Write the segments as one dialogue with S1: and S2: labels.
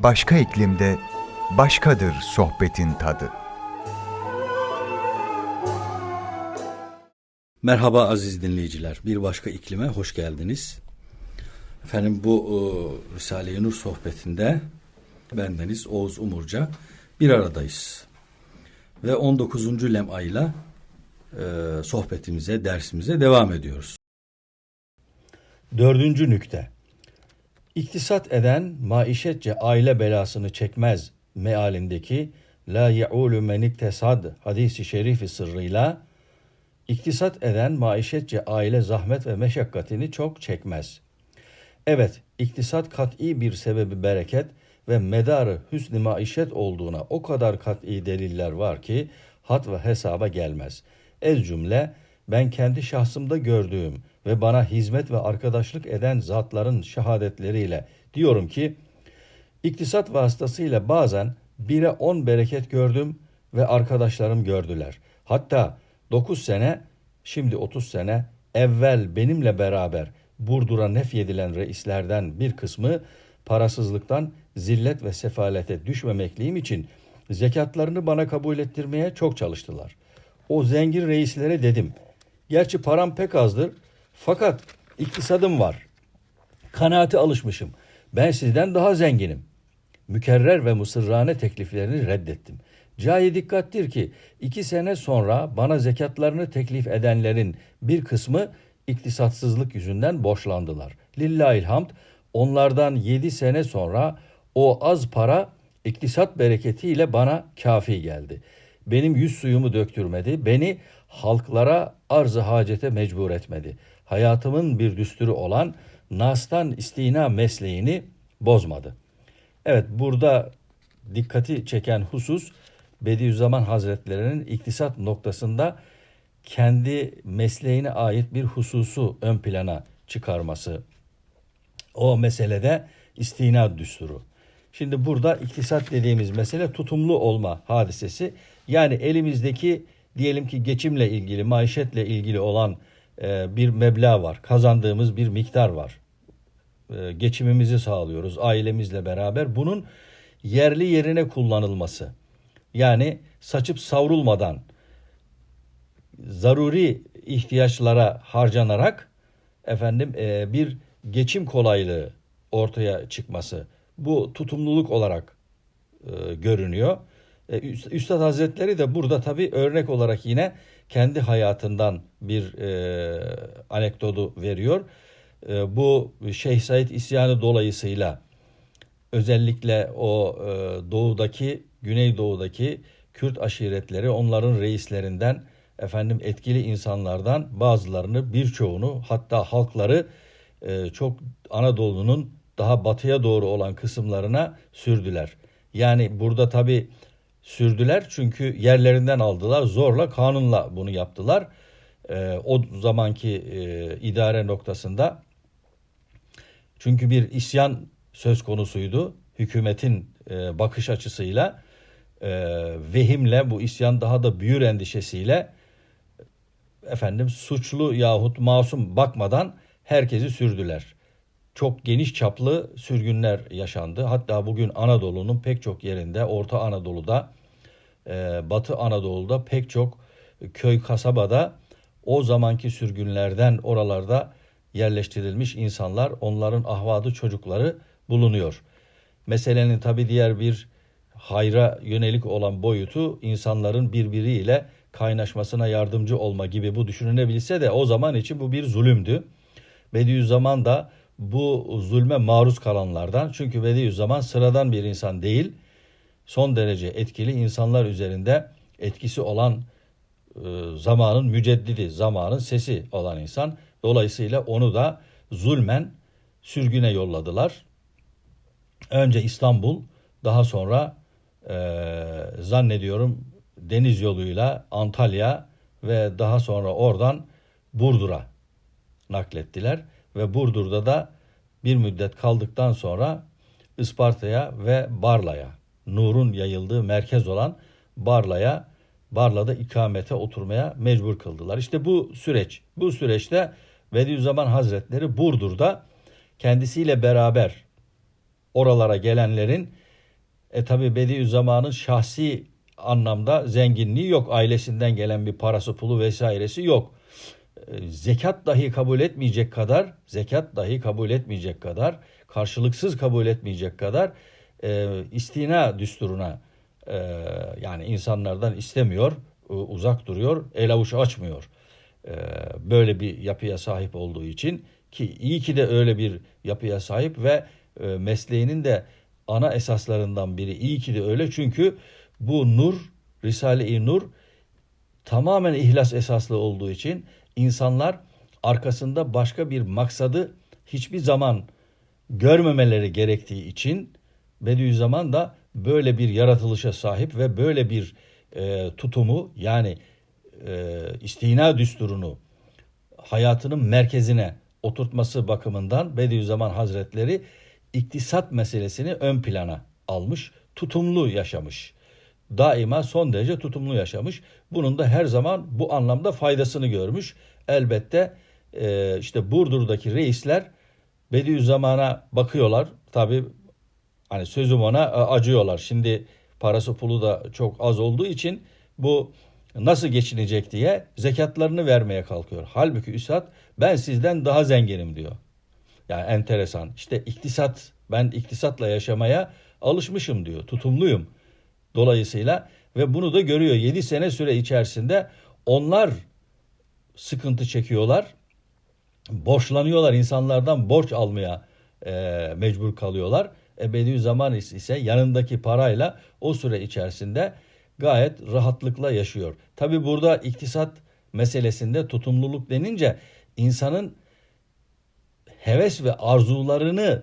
S1: Bir başka iklimde başkadır sohbetin tadı.
S2: Merhaba aziz dinleyiciler. Bir başka iklime hoş geldiniz. Efendim bu e, Risale-i Nur sohbetinde bendeniz Oğuz Umurca bir aradayız. Ve 19. lemayla e, sohbetimize, dersimize devam ediyoruz.
S3: Dördüncü nükte. İktisat eden maişetçe aile belasını çekmez mealindeki la ye'ulu men iktesad hadisi şerifi sırrıyla iktisat eden maişetçe aile zahmet ve meşakkatini çok çekmez. Evet, iktisat kat'i bir sebebi bereket ve medarı hüsnü maişet olduğuna o kadar kat'i deliller var ki hat ve hesaba gelmez. Ez cümle ben kendi şahsımda gördüğüm ve bana hizmet ve arkadaşlık eden zatların şehadetleriyle diyorum ki İktisat vasıtasıyla bazen bire on bereket gördüm ve arkadaşlarım gördüler. Hatta 9 sene, şimdi 30 sene evvel benimle beraber Burdur'a nefyedilen reislerden bir kısmı parasızlıktan zillet ve sefalete düşmemekliğim için zekatlarını bana kabul ettirmeye çok çalıştılar. O zengin reislere dedim. Gerçi param pek azdır fakat iktisadım var. Kanaate alışmışım. Ben sizden daha zenginim. Mükerrer ve mısırrane tekliflerini reddettim. Cayi dikkattir ki iki sene sonra bana zekatlarını teklif edenlerin bir kısmı iktisatsızlık yüzünden borçlandılar. Lillahil hamd onlardan yedi sene sonra o az para iktisat bereketiyle bana kafi geldi. Benim yüz suyumu döktürmedi, beni halklara arz-ı hacete mecbur etmedi. Hayatımın bir düsturu olan nastan istina mesleğini bozmadı. Evet burada dikkati çeken husus Bediüzzaman Hazretleri'nin iktisat noktasında kendi mesleğine ait bir hususu ön plana çıkarması. O meselede istinad düsturu. Şimdi burada iktisat dediğimiz mesele tutumlu olma hadisesi. Yani elimizdeki diyelim ki geçimle ilgili, maişetle ilgili olan bir meblağ var. Kazandığımız bir miktar var. E, geçimimizi sağlıyoruz ailemizle beraber. Bunun yerli yerine kullanılması. Yani saçıp savrulmadan zaruri ihtiyaçlara harcanarak efendim e, bir geçim kolaylığı ortaya çıkması. Bu tutumluluk olarak e, görünüyor. E, Üstad Hazretleri de burada tabii örnek olarak yine kendi hayatından bir e, anekdotu veriyor. E, bu Şeyh Said isyanı dolayısıyla özellikle o e, doğudaki, güneydoğudaki Kürt aşiretleri onların reislerinden efendim etkili insanlardan bazılarını birçoğunu hatta halkları e, çok Anadolu'nun daha batıya doğru olan kısımlarına sürdüler. Yani burada tabi sürdüler çünkü yerlerinden aldılar zorla kanunla bunu yaptılar. E, o zamanki e, idare noktasında çünkü bir isyan söz konusuydu hükümetin e, bakış açısıyla e, vehimle bu isyan daha da büyür endişesiyle efendim suçlu yahut masum bakmadan herkesi sürdüler. Çok geniş çaplı sürgünler yaşandı. Hatta bugün Anadolu'nun pek çok yerinde, Orta Anadolu'da, e, Batı Anadolu'da pek çok köy kasabada o zamanki sürgünlerden oralarda yerleştirilmiş insanlar, onların ahvadı çocukları bulunuyor. Meselenin tabi diğer bir hayra yönelik olan boyutu insanların birbiriyle kaynaşmasına yardımcı olma gibi bu düşünülebilse de o zaman için bu bir zulümdü. Bediüzzaman da bu zulme maruz kalanlardan çünkü Bediüzzaman sıradan bir insan değil son derece etkili insanlar üzerinde etkisi olan e, zamanın müceddidi, zamanın sesi olan insan. Dolayısıyla onu da zulmen sürgüne yolladılar. Önce İstanbul, daha sonra e, zannediyorum deniz yoluyla Antalya ve daha sonra oradan Burdur'a naklettiler ve Burdur'da da bir müddet kaldıktan sonra Isparta'ya ve Barla'ya, nurun yayıldığı merkez olan Barla'ya, Barla'da ikamete oturmaya mecbur kıldılar. İşte bu süreç, bu süreçte Bediüzzaman Hazretleri Burdur'da kendisiyle beraber oralara gelenlerin E tabi Bediüzzaman'ın şahsi anlamda zenginliği yok. Ailesinden gelen bir parası pulu vesairesi yok. E, Zekat dahi kabul etmeyecek kadar, zekat dahi kabul etmeyecek kadar, karşılıksız kabul etmeyecek kadar e, istina düsturuna e, yani insanlardan istemiyor, e, uzak duruyor, el avuç açmıyor. E, böyle bir yapıya sahip olduğu için ki iyi ki de öyle bir yapıya sahip ve e, mesleğinin de ana esaslarından biri iyi ki de öyle çünkü bu nur Risale-i Nur tamamen ihlas esaslı olduğu için insanlar arkasında başka bir maksadı hiçbir zaman görmemeleri gerektiği için Bediüzzaman da böyle bir yaratılışa sahip ve böyle bir e, tutumu yani e, istina düsturunu hayatının merkezine oturtması bakımından Bediüzzaman Hazretleri iktisat meselesini ön plana almış, tutumlu yaşamış. Daima son derece tutumlu yaşamış. Bunun da her zaman bu anlamda faydasını görmüş. Elbette e, işte Burdur'daki reisler Bediüzzaman'a bakıyorlar. Tabi hani sözüm ona e, acıyorlar. Şimdi parası pulu da çok az olduğu için bu nasıl geçinecek diye zekatlarını vermeye kalkıyor. Halbuki Üstad ben sizden daha zenginim diyor. Yani enteresan. İşte iktisat, ben iktisatla yaşamaya alışmışım diyor. Tutumluyum. Dolayısıyla ve bunu da görüyor. 7 sene süre içerisinde onlar sıkıntı çekiyorlar. Borçlanıyorlar. insanlardan borç almaya e, mecbur kalıyorlar. E, Bediüzzaman ise yanındaki parayla o süre içerisinde gayet rahatlıkla yaşıyor. Tabi burada iktisat meselesinde tutumluluk denince insanın heves ve arzularını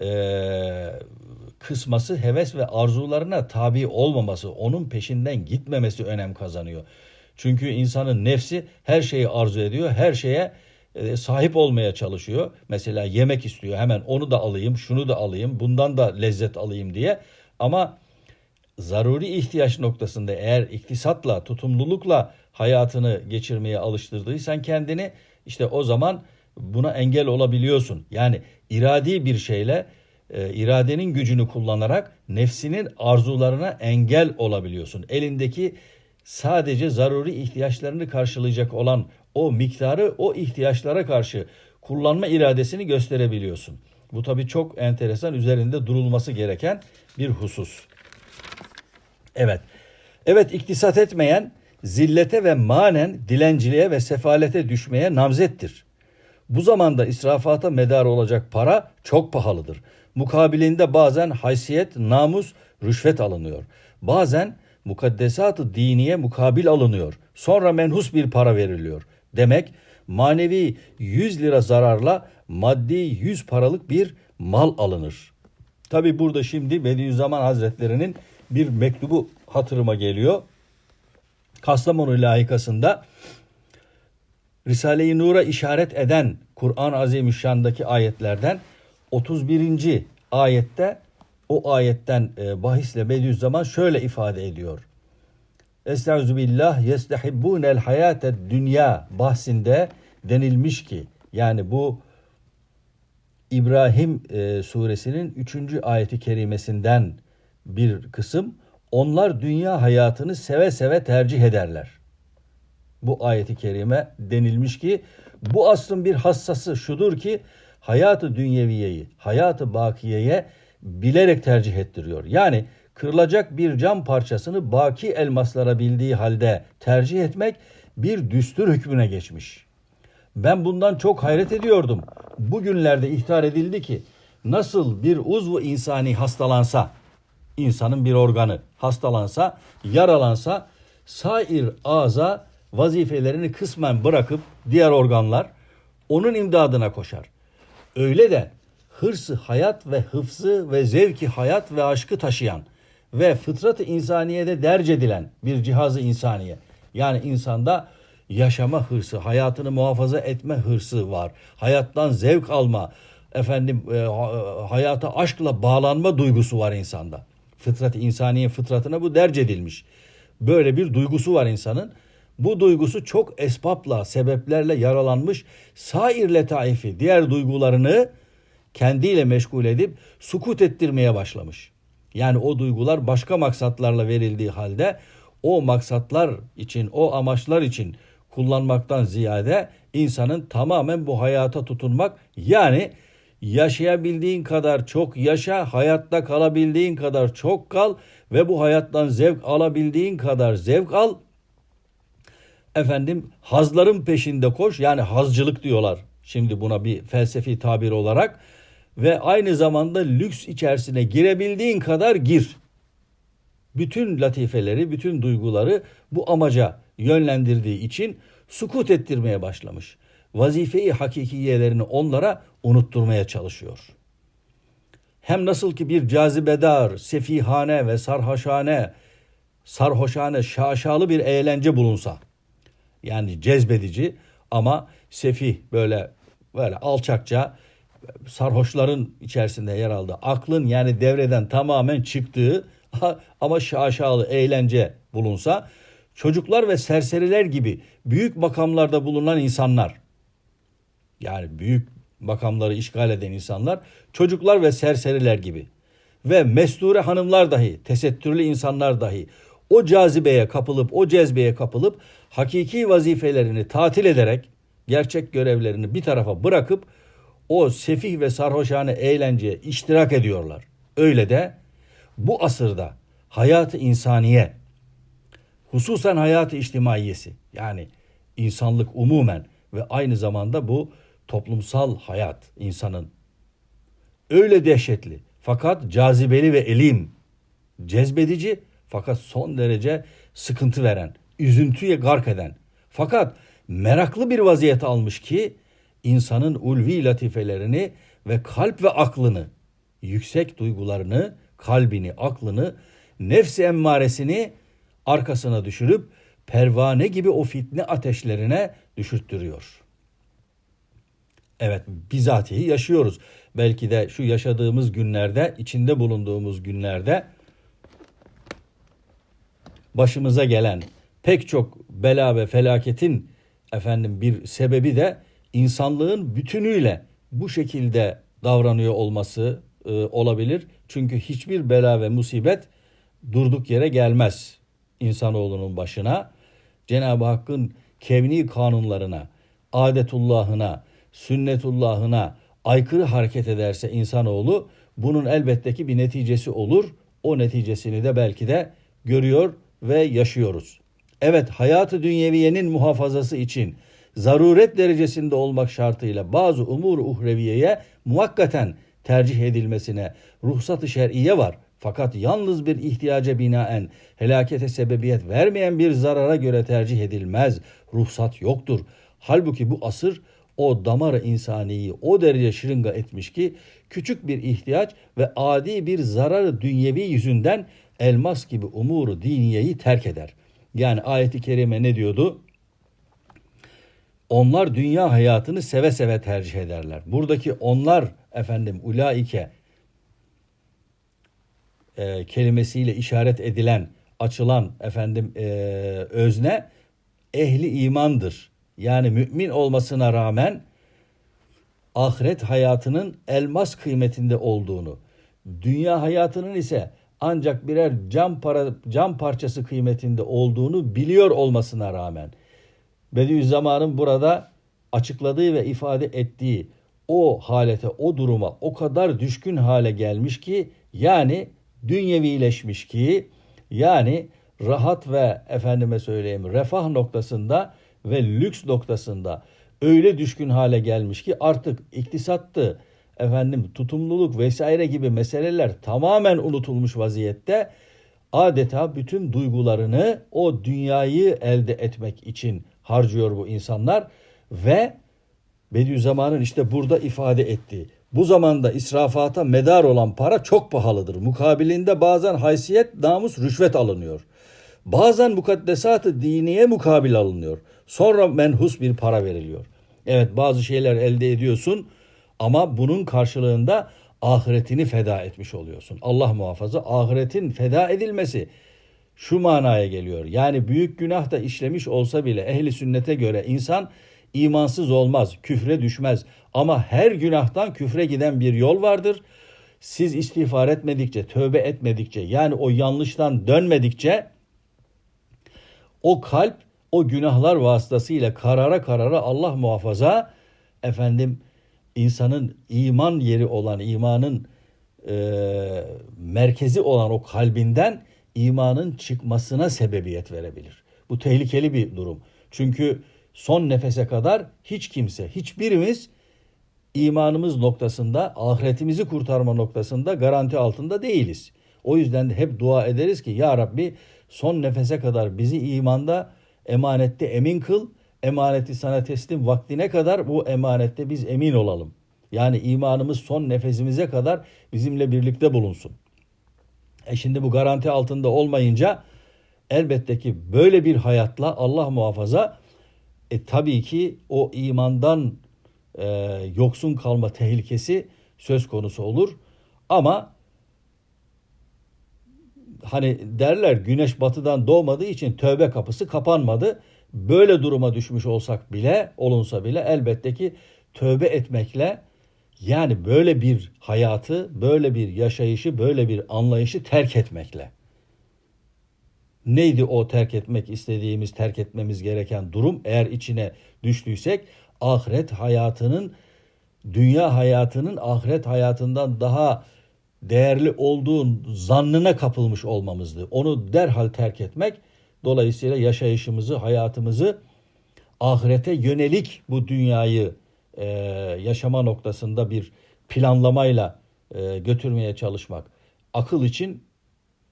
S3: e, kısması, heves ve arzularına tabi olmaması, onun peşinden gitmemesi önem kazanıyor. Çünkü insanın nefsi her şeyi arzu ediyor, her şeye e, sahip olmaya çalışıyor. Mesela yemek istiyor, hemen onu da alayım, şunu da alayım, bundan da lezzet alayım diye. Ama zaruri ihtiyaç noktasında eğer iktisatla, tutumlulukla hayatını geçirmeye alıştırdıysan kendini işte o zaman buna engel olabiliyorsun. Yani iradi bir şeyle e, iradenin gücünü kullanarak nefsinin arzularına engel olabiliyorsun. Elindeki sadece zaruri ihtiyaçlarını karşılayacak olan o miktarı o ihtiyaçlara karşı kullanma iradesini gösterebiliyorsun. Bu tabii çok enteresan üzerinde durulması gereken bir husus. Evet. Evet iktisat etmeyen zillete ve manen dilenciliğe ve sefalete düşmeye namzettir. Bu zamanda israfata medar olacak para çok pahalıdır. Mukabilinde bazen haysiyet, namus, rüşvet alınıyor. Bazen mukaddesat-ı diniye mukabil alınıyor. Sonra menhus bir para veriliyor. Demek manevi 100 lira zararla maddi 100 paralık bir mal alınır. Tabi burada şimdi Bediüzzaman Hazretleri'nin bir mektubu hatırıma geliyor. Kastamonu layıkasında Risale-i Nur'a işaret eden Kur'an-ı Azimüşşan'daki ayetlerden 31. ayette o ayetten e, bahisle Bediüzzaman şöyle ifade ediyor. Estaizu billah yestehibbunel hayated dünya bahsinde denilmiş ki yani bu İbrahim e, suresinin 3. ayeti kerimesinden bir kısım onlar dünya hayatını seve seve tercih ederler. Bu ayeti kerime denilmiş ki bu aslın bir hassası şudur ki hayatı dünyeviyeyi, hayatı bakiyeye bilerek tercih ettiriyor. Yani kırılacak bir cam parçasını baki elmaslara bildiği halde tercih etmek bir düstur hükmüne geçmiş. Ben bundan çok hayret ediyordum. Bugünlerde ihtar edildi ki nasıl bir uzvu insani hastalansa, insanın bir organı hastalansa, yaralansa sair ağza vazifelerini kısmen bırakıp diğer organlar onun imdadına koşar. Öyle de hırsı hayat ve hıfzı ve zevki hayat ve aşkı taşıyan ve fıtratı insaniyede derc edilen bir cihazı insaniye. Yani insanda yaşama hırsı, hayatını muhafaza etme hırsı var. Hayattan zevk alma, efendim e, hayata aşkla bağlanma duygusu var insanda. Fıtrat insaniye fıtratına bu derc edilmiş. Böyle bir duygusu var insanın. Bu duygusu çok esbapla, sebeplerle yaralanmış sair letaifi, diğer duygularını kendiyle meşgul edip sukut ettirmeye başlamış. Yani o duygular başka maksatlarla verildiği halde o maksatlar için, o amaçlar için kullanmaktan ziyade insanın tamamen bu hayata tutunmak yani yaşayabildiğin kadar çok yaşa, hayatta kalabildiğin kadar çok kal ve bu hayattan zevk alabildiğin kadar zevk al. Efendim hazların peşinde koş yani hazcılık diyorlar. Şimdi buna bir felsefi tabir olarak ve aynı zamanda lüks içerisine girebildiğin kadar gir. Bütün latifeleri, bütün duyguları bu amaca yönlendirdiği için sukut ettirmeye başlamış. Vazifeyi hakikiyelerini onlara unutturmaya çalışıyor. Hem nasıl ki bir cazibedar, sefihane ve sarhoşane, sarhoşane, şaşalı bir eğlence bulunsa, yani cezbedici ama sefih böyle böyle alçakça sarhoşların içerisinde yer aldığı aklın yani devreden tamamen çıktığı ama şaşalı eğlence bulunsa çocuklar ve serseriler gibi büyük makamlarda bulunan insanlar yani büyük makamları işgal eden insanlar çocuklar ve serseriler gibi ve mesture hanımlar dahi tesettürlü insanlar dahi o cazibeye kapılıp o cezbeye kapılıp hakiki vazifelerini tatil ederek gerçek görevlerini bir tarafa bırakıp o sefih ve sarhoşane eğlenceye iştirak ediyorlar. Öyle de bu asırda hayatı insaniye hususen hayatı içtimaiyesi yani insanlık umumen ve aynı zamanda bu toplumsal hayat insanın öyle dehşetli fakat cazibeli ve elim cezbedici fakat son derece sıkıntı veren, üzüntüye gark eden fakat meraklı bir vaziyet almış ki insanın ulvi latifelerini ve kalp ve aklını, yüksek duygularını, kalbini, aklını, nefsi emmaresini arkasına düşürüp pervane gibi o fitne ateşlerine düşürttürüyor. Evet bizatihi yaşıyoruz. Belki de şu yaşadığımız günlerde, içinde bulunduğumuz günlerde başımıza gelen pek çok bela ve felaketin efendim bir sebebi de insanlığın bütünüyle bu şekilde davranıyor olması e, olabilir. Çünkü hiçbir bela ve musibet durduk yere gelmez insanoğlunun başına. Cenab-ı Hakk'ın kevni kanunlarına, adetullahına, sünnetullahına aykırı hareket ederse insanoğlu bunun elbette ki bir neticesi olur. O neticesini de belki de görüyor ve yaşıyoruz. Evet hayatı dünyeviyenin muhafazası için zaruret derecesinde olmak şartıyla bazı umur uhreviyeye muhakkaten tercih edilmesine ruhsat-ı şer'iye var. Fakat yalnız bir ihtiyaca binaen helakete sebebiyet vermeyen bir zarara göre tercih edilmez. Ruhsat yoktur. Halbuki bu asır o damarı insaniyi o derece şırınga etmiş ki küçük bir ihtiyaç ve adi bir zararı dünyevi yüzünden elmas gibi umuru diniyeyi terk eder. Yani ayeti kerime ne diyordu? Onlar dünya hayatını seve seve tercih ederler. Buradaki onlar efendim ulaike e, kelimesiyle işaret edilen, açılan efendim e, özne ehli imandır. Yani mümin olmasına rağmen ahiret hayatının elmas kıymetinde olduğunu, dünya hayatının ise ancak birer cam para cam parçası kıymetinde olduğunu biliyor olmasına rağmen Bediüzzaman'ın burada açıkladığı ve ifade ettiği o halete, o duruma o kadar düşkün hale gelmiş ki yani dünyevileşmiş ki yani rahat ve efendime söyleyeyim refah noktasında ve lüks noktasında öyle düşkün hale gelmiş ki artık iktisattı, efendim tutumluluk vesaire gibi meseleler tamamen unutulmuş vaziyette adeta bütün duygularını o dünyayı elde etmek için harcıyor bu insanlar ve Bediüzzaman'ın işte burada ifade ettiği bu zamanda israfata medar olan para çok pahalıdır. Mukabilinde bazen haysiyet, namus, rüşvet alınıyor. Bazen mukaddesat-ı diniye mukabil alınıyor. Sonra menhus bir para veriliyor. Evet bazı şeyler elde ediyorsun ama bunun karşılığında ahiretini feda etmiş oluyorsun. Allah muhafaza ahiretin feda edilmesi şu manaya geliyor. Yani büyük günah da işlemiş olsa bile ehli sünnete göre insan imansız olmaz, küfre düşmez. Ama her günahtan küfre giden bir yol vardır. siz istiğfar etmedikçe, tövbe etmedikçe yani o yanlıştan dönmedikçe o kalp o günahlar vasıtasıyla karara karara Allah muhafaza efendim insanın iman yeri olan imanın e, merkezi olan o kalbinden imanın çıkmasına sebebiyet verebilir. Bu tehlikeli bir durum. Çünkü son nefese kadar hiç kimse, hiçbirimiz imanımız noktasında, ahiretimizi kurtarma noktasında garanti altında değiliz. O yüzden de hep dua ederiz ki Ya Rabbi son nefese kadar bizi imanda, emanette emin kıl. Emaneti sana teslim vaktine kadar bu emanette biz emin olalım. Yani imanımız son nefesimize kadar bizimle birlikte bulunsun. E şimdi bu garanti altında olmayınca elbette ki böyle bir hayatla Allah muhafaza e, tabii ki o imandan e, yoksun kalma tehlikesi söz konusu olur. Ama hani derler güneş batıdan doğmadığı için tövbe kapısı kapanmadı. Böyle duruma düşmüş olsak bile olunsa bile elbette ki tövbe etmekle yani böyle bir hayatı, böyle bir yaşayışı, böyle bir anlayışı terk etmekle. Neydi o terk etmek istediğimiz, terk etmemiz gereken durum? Eğer içine düştüysek ahiret hayatının, dünya hayatının ahiret hayatından daha değerli olduğun zannına kapılmış olmamızdı. Onu derhal terk etmek, dolayısıyla yaşayışımızı, hayatımızı ahirete yönelik bu dünyayı e, yaşama noktasında bir planlamayla e, götürmeye çalışmak. Akıl için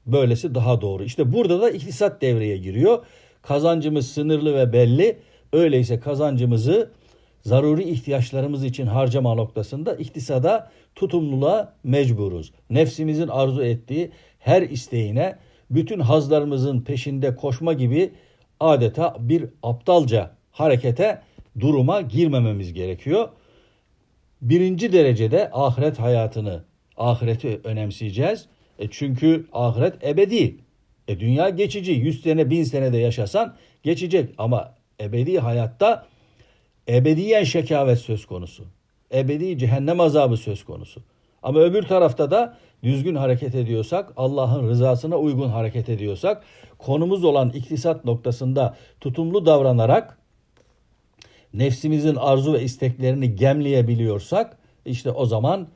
S3: böylesi daha doğru. İşte burada da iktisat devreye giriyor. Kazancımız sınırlı ve belli. Öyleyse kazancımızı zaruri ihtiyaçlarımız için harcama noktasında iktisada tutumluluğa mecburuz. Nefsimizin arzu ettiği her isteğine bütün hazlarımızın peşinde koşma gibi adeta bir aptalca harekete duruma girmememiz gerekiyor. Birinci derecede ahiret hayatını, ahireti önemseyeceğiz. E çünkü ahiret ebedi. E dünya geçici. 100 sene, 1000 sene de yaşasan geçecek. Ama ebedi hayatta ebediyen şekavet söz konusu. Ebedi cehennem azabı söz konusu. Ama öbür tarafta da düzgün hareket ediyorsak, Allah'ın rızasına uygun hareket ediyorsak, konumuz olan iktisat noktasında tutumlu davranarak nefsimizin arzu ve isteklerini gemleyebiliyorsak işte o zaman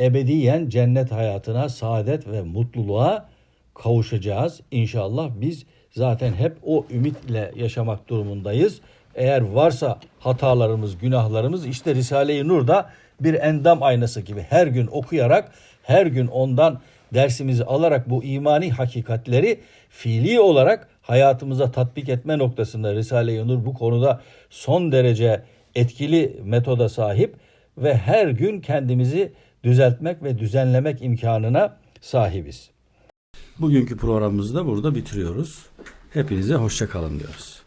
S3: ebediyen cennet hayatına, saadet ve mutluluğa kavuşacağız. İnşallah biz zaten hep o ümitle yaşamak durumundayız. Eğer varsa hatalarımız, günahlarımız işte Risale-i Nur'da bir endam aynası gibi her gün okuyarak, her gün ondan dersimizi alarak bu imani hakikatleri fiili olarak hayatımıza tatbik etme noktasında Risale-i Nur bu konuda son derece etkili metoda sahip ve her gün kendimizi düzeltmek ve düzenlemek imkanına sahibiz.
S2: Bugünkü programımızı da burada bitiriyoruz. Hepinize hoşça kalın diyoruz.